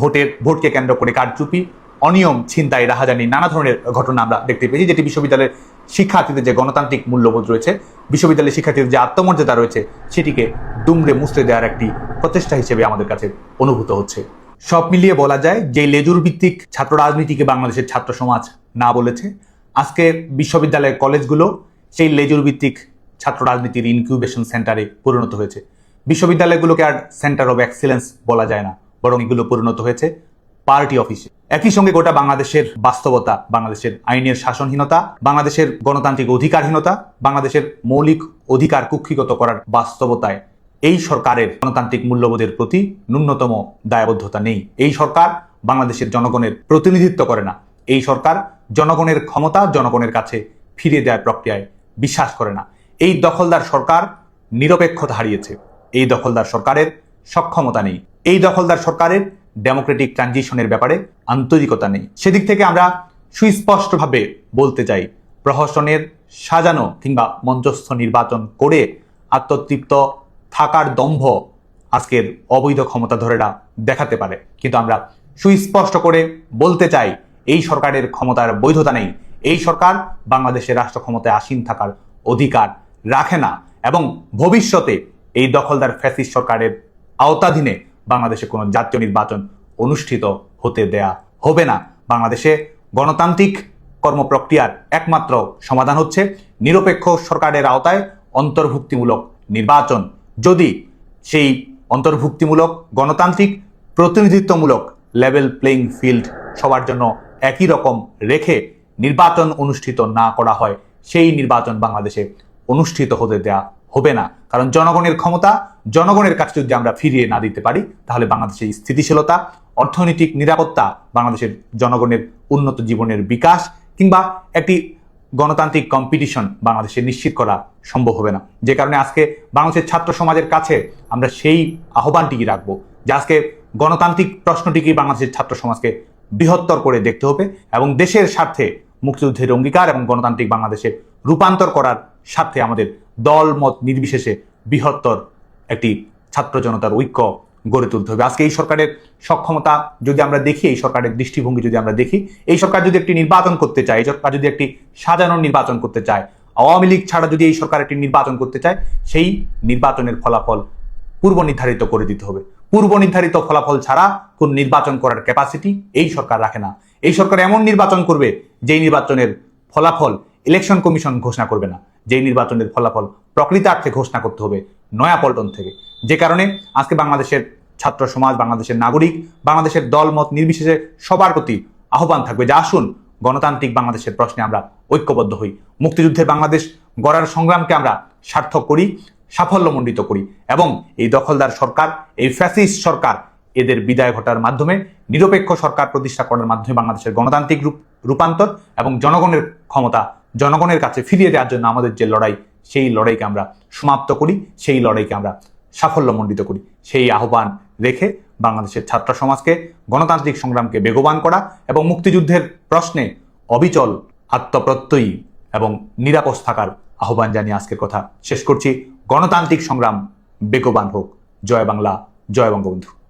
ভোটের, ভোটকে কেন্দ্র করে কারচুপি, অনিয়ম, ছিনতাই, রাহাজানি, নানা ধরনের ঘটনা আমরা দেখতে পেয়েছি, যেটি বিশ্ববিদ্যালয়ের শিক্ষার্থীদের যে গণতান্ত্রিক মূল্যবোধ রয়েছে, বিশ্ববিদ্যালয়ের শিক্ষার্থীদের যে আত্মমর্যাদা রয়েছে, সেটিকে দুমড়ে মুচড়ে দেওয়ার একটি প্রচেষ্টা হিসেবে আমাদের কাছে অনুভূত হচ্ছে। সব মিলিয়ে বলা যায়, যে লেজুর ভিত্তিক ছাত্র রাজনীতিকে বাংলাদেশের ছাত্র সমাজ না বলেছে, আজকে বিশ্ববিদ্যালয়ের কলেজগুলো সেই লেজুর ভিত্তিক ছাত্র রাজনীতির ইনকিউবেশন সেন্টারে পরিণত হয়েছে। বিশ্ববিদ্যালয়গুলোকে আর সেন্টার অব এক্সেলেন্স বলা যায় না। বরং এগুলো পরিণত হয়েছে পার্টি অফিসে। একই সঙ্গে গোটা বাংলাদেশের বাস্তবতা, বাংলাদেশের আইনের শাসনহীনতা, বাংলাদেশের গণতান্ত্রিক অধিকারহীনতা, বাংলাদেশের মৌলিক অধিকার কুক্ষিগত করার বাস্তবতায় এই সরকারের গণতান্ত্রিক মূল্যবোধের প্রতি ন্যূনতম দায়বদ্ধতা নেই। এই সরকার বাংলাদেশের জনগণের প্রতিনিধিত্ব করে না। এই সরকার জনগণের ক্ষমতা, জনগণের কাছে ফিরিয়ে দেওয়ার প্রক্রিয়ায় বিশ্বাস করে না। এই দখলদার সরকার নিরপেক্ষতা হারিয়েছে। এই দখলদার সরকারের সক্ষমতা নেই। এই দখলদার সরকারের ডেমোক্রেটিক ট্রানজিশনের ব্যাপারে আন্তরিকতা নেই। সেদিক থেকে আমরা সুস্পষ্টভাবে বলতে চাই, প্রহসনের সাজানো কিংবা মঞ্চস্থ নির্বাচন করে আত্মতৃপ্ত থাকার দম্ভ আজকের অবৈধ ক্ষমতাধরেরা দেখাতে পারে। কিন্তু আমরা সুস্পষ্ট করে বলতে চাই, এই সরকারের ক্ষমতার বৈধতা নেই। এই সরকার বাংলাদেশের রাষ্ট্র ক্ষমতায় আসীন থাকার অধিকার রাখে না এবং ভবিষ্যতে এই দখলদার ফ্যাসিস্ট সরকারের আওতাধীনে বাংলাদেশে কোনো জাতীয় নির্বাচন অনুষ্ঠিত হতে দেয়া হবে না। বাংলাদেশে গণতান্ত্রিক কর্মপ্রক্রিয়ার একমাত্র সমাধান হচ্ছে নিরপেক্ষ সরকারের আওতায় অন্তর্ভুক্তিমূলক নির্বাচন। যদি সেই অন্তর্ভুক্তিমূলক, গণতান্ত্রিক, প্রতিনিধিত্বমূলক লেভেল প্লেইং ফিল্ড সবার জন্য একই রকম রেখে নির্বাচন অনুষ্ঠিত না করা হয়, সেই নির্বাচন বাংলাদেশে অনুষ্ঠিত হতে দেয়া হবে না। কারণ জনগণের ক্ষমতা, জনগণের কাছে যদি আমরা ফিরিয়ে না দিতে পারি, তাহলে বাংলাদেশের স্থিতিশীলতা, অর্থনৈতিক নিরাপত্তা বাংলাদেশের জনগণের উন্নত জীবনের বিকাশ কিংবা একটি গণতান্ত্রিক কম্পিটিশন বাংলাদেশে নিশ্চিত করা সম্ভব হবে না। যে কারণে আজকে বাংলাদেশের ছাত্র সমাজের কাছে আমরা সেই আহ্বানটিকে রাখব যে আজকে গণতান্ত্রিক প্রশ্নটিকে বাংলাদেশের ছাত্র সমাজকে বৃহত্তর করে দেখতে হবে এবং দেশের স্বার্থে মুক্তিযুদ্ধের অঙ্গীকার এবং গণতান্ত্রিক বাংলাদেশের রূপান্তর করার স্বার্থে আমাদের দল মত নির্বিশেষে বৃহত্তর একটি ছাত্র জনতার ঐক্য গড়ে তুলতে হবে। আজকে এই সরকারের সক্ষমতা যদি আমরা দেখি, এই সরকারের দৃষ্টিভঙ্গি যদি আমরা দেখি, এই সরকার যদি একটি নির্বাচন করতে চায়, এই সরকার যদি একটি সাজানো নির্বাচন করতে চায়, আওয়ামী লীগ ছাড়া যদি এই সরকার একটি নির্বাচন করতে চায়, সেই নির্বাচনের ফলাফল পূর্ব নির্ধারিত করে দিতে হবে। পূর্ব নির্ধারিত ফলাফল ছাড়া কোন নির্বাচন করার ক্যাপাসিটি এই সরকার রাখে না। এই সরকার এমন নির্বাচন করবে, যেই নির্বাচনের ফলাফল ইলেকশন কমিশন ঘোষণা করবে না। যেই নির্বাচনের ফলাফল প্রকৃতার্থে ঘোষণা করতে হবে নয়াপল্টন থেকে। যে কারণে আজকে বাংলাদেশের ছাত্র সমাজ, বাংলাদেশের নাগরিক, বাংলাদেশের দলমত নির্বিশেষে সবার প্রতি আহ্বান থাকবে যে আসুন গণতান্ত্রিক বাংলাদেশের প্রশ্নে আমরা ঐক্যবদ্ধ হই। মুক্তিযুদ্ধের বাংলাদেশ গড়ার সংগ্রামকে আমরা সার্থক করি, সাফল্যমণ্ডিত করি এবং এই দখলদার সরকার, এই ফ্যাসিস্ট সরকার এদের বিদায় ঘটার মাধ্যমে, নিরপেক্ষ সরকার প্রতিষ্ঠা করার মাধ্যমে বাংলাদেশের গণতান্ত্রিক রূপ, রূপান্তর এবং জনগণের ক্ষমতা জনগণের কাছে ফিরিয়ে দেওয়ার জন্য আমাদের যে লড়াই, সেই লড়াইকে আমরা সমাপ্ত করি, সেই লড়াইকে আমরা সাফল্যমণ্ডিত করি। সেই আহ্বান রেখে বাংলাদেশের ছাত্র সমাজকে, গণতান্ত্রিক সংগ্রামকে বেগবান করা এবং মুক্তিযুদ্ধের প্রশ্নে অবিচল আত্মপ্রত্যয়ী এবং নিরাপদ থাকার আহ্বান জানিয়ে আজকের কথা শেষ করছি। গণতান্ত্রিক সংগ্রাম বেগবান হোক। জয় বাংলা, জয় বঙ্গবন্ধু।